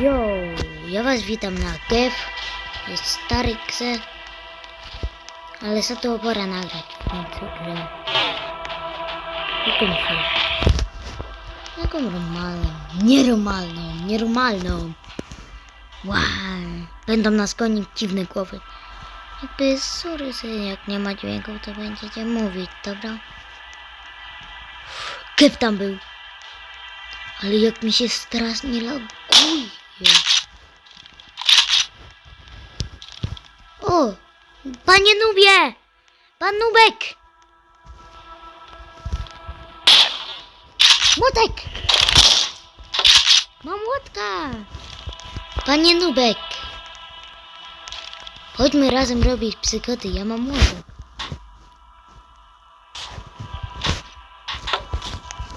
Yo, ja was witam na Kev. Jest stary kse. Ale za to pora nagrać w końcu grę. Jaką się? Jaką normalną? Nienormalną, nienormalną. Wow, będą nas gonić dziwne głowy. Jakby sorry, jak nie ma dźwięku, to będziecie mówić, dobra? Kev tam był. Ale jak mi się strasznie laguje. O! Panie Nubie! Pan Nubek! Młotek! Mam młotka! Panie Nubek! Chodźmy razem robić psychoty, ja mam młotek.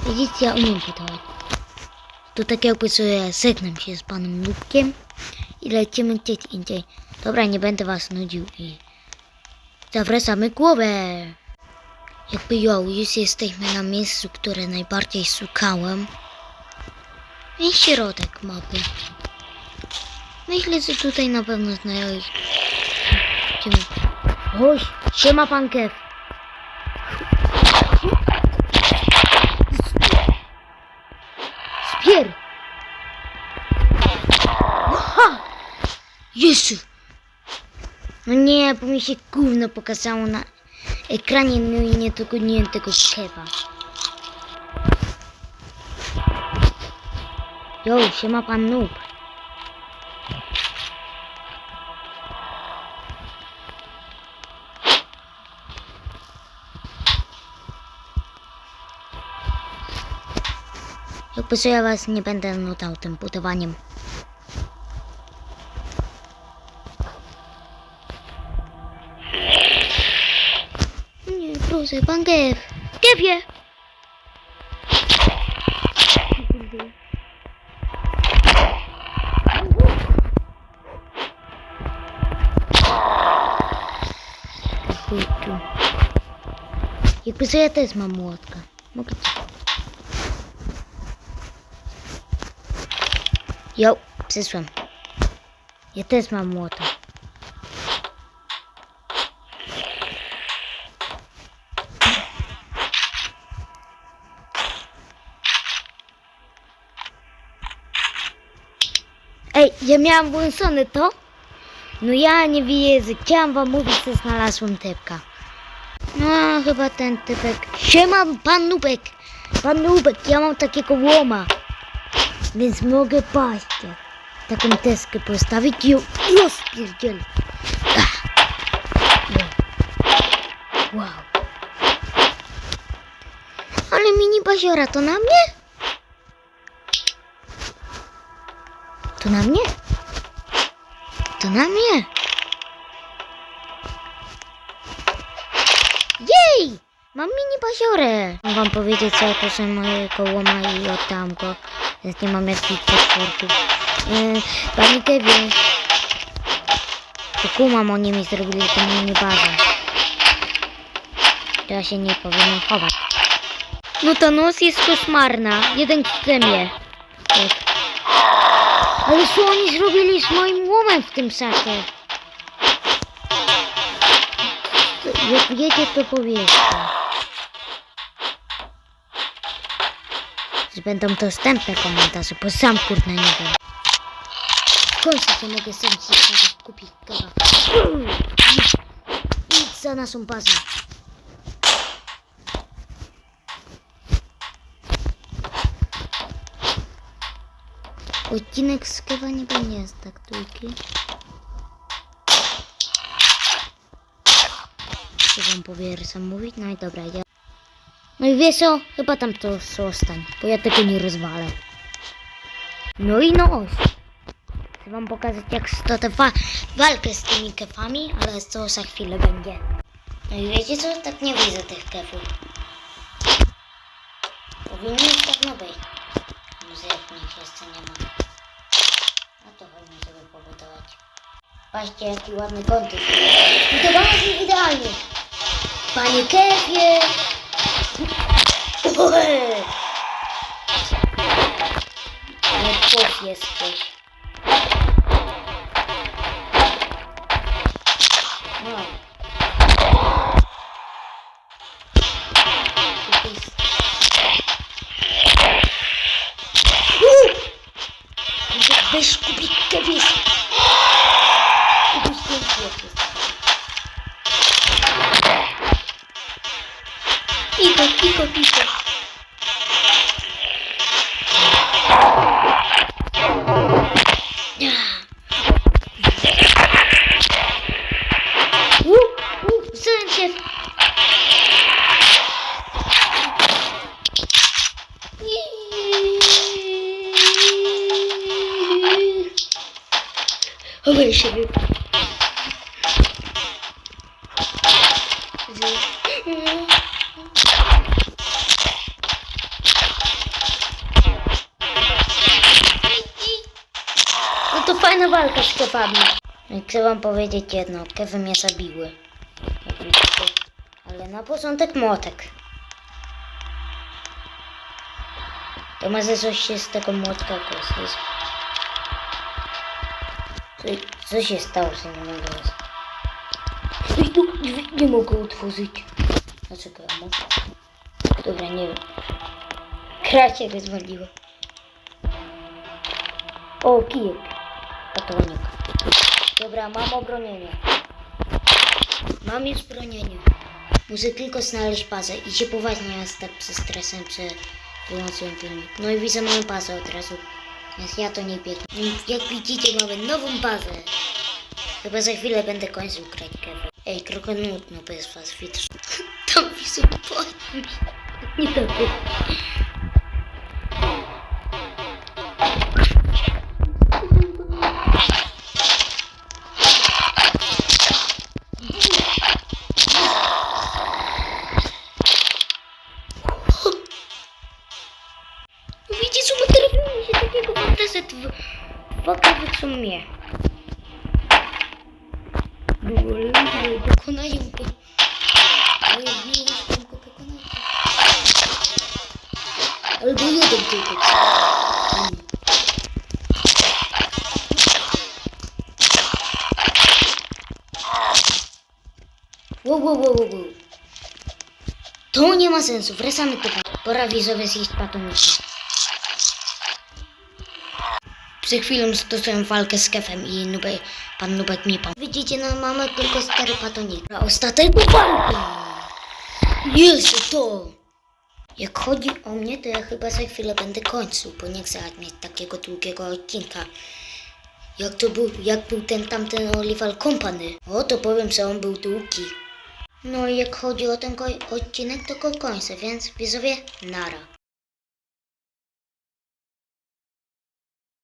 Widzicie, ja umiem pytać. To tak jakby sobie żegnam się z panem Lubkiem i lecimy gdzieś indziej. Dobra, nie będę was nudził i zawracamy głowę. Jakby jo, już jesteśmy na miejscu, które najbardziej szukałem. I środek mapy. Myślę, że tutaj na pewno znajomych. Oś, siema pan Kev. Jezu! No nie, bo mi się gówno pokazało na ekranie, no i nie dogoniłem tego kewa. Jo, siema pan noob. Jakby co ja was nie będę nutał tym budowaniem. Nie, proszę, pan Kev. Kevie! Chuj tu. Jakby co ja też mam młotka. Mogę ci Jo, przyszłem. Ja też Ej, ja miałam włączone to? No ja nie wierzę. Chciałam wam mówić, że znalazłem typka. No, chyba ten typek. Siema, pan Nubek. Pan Nubek, ja mam takiego łoma. Więc mogę paść. Taką deskę postawić i ją rozpierdzielę. Wow. Ale mini baziora to na mnie? To na mnie? To na mnie? Jej! Mam mini baziorę. Mam wam powiedzieć co to są moje kołoma i oddam go. Więc nie mam jakichś potworków. Yy, Panie Kevin. To kumam, oni mi zrobili tę mini bazę. To ja się nie powinienem chować. No ta noc jest koszmarna. Jeden. Tak. Ale co oni zrobili z moim łomem w tym sakie? Jak wiecie, to powiedzcie. Że będą dostępne komentarze, bo sam kurde nie wiem. W końcu się mogę sam się kupić kawa. Idź za naszą bazę. Odcinek z kawa nie będzie z tak długi. Co wam powiem sam mówić? No i dobra, ja... No i wiesz co? Chyba tam to zostań, bo ja tego nie rozwalę. No i no. Chcę wam pokazać jak stoję wa walkę z tymi kefami, ale to za chwilę będzie. No i wiecie co? Tak nie widzę tych kefów. Powinno ich tak no być. Może jak jeszcze nie ma. To chodźmy sobie pobudować. Patrzcie jaki ładny kąt jest. Budowany jest idealnie. Panie Kefie! Ale puf jesteś. Piko Piko. Hava işe girdi. Fajna walka z kewami. No i chcę wam powiedzieć jedno, kewy mnie zabiły. Ale na początek młotek. To może coś się z tego młotka kończyć. Co, się stało, że nie mogę drzwi nie mogę otworzyć. Dlaczego ja mogę? Dobra, nie wiem. Kracie rozwaliło. O, kijek. Patonik. Dobra, mam obronienie. Mam już bronienie. Muszę tylko znaleźć bazę i się poważnie jest tak przez stresem, że wyłączyłem filmik. No i widzę moją bazę od razu. Więc ja to nie biegnę. Jak widzicie mamy nową bazę. Chyba za chwilę będę kończył grać Kevin. Ej, trochę nudno bez was, widzisz? Tam widzę podpis. Nie to kawy są mnie. Długo ludzie pokonają go. Ale nie jestem go pokonają. Albo jeden tylko. Wow. To nie ma sensu, wracamy do Pora wizowe zjeść patonika. Przed chwilą stosuję walkę z kefem i nubek, pan Nubek mi pomógł. Widzicie, no mamy tylko stary patonik. Ostateczną walkę! Jest to! Jak chodzi o mnie, to ja chyba za chwilę będę kończył, bo nie chcę mieć takiego długiego odcinka. Jak to był, jak był ten tamten Oliver Company. O, to powiem, że on był długi. No i jak chodzi o ten odcinek, to go kończę, więc widzowie, nara.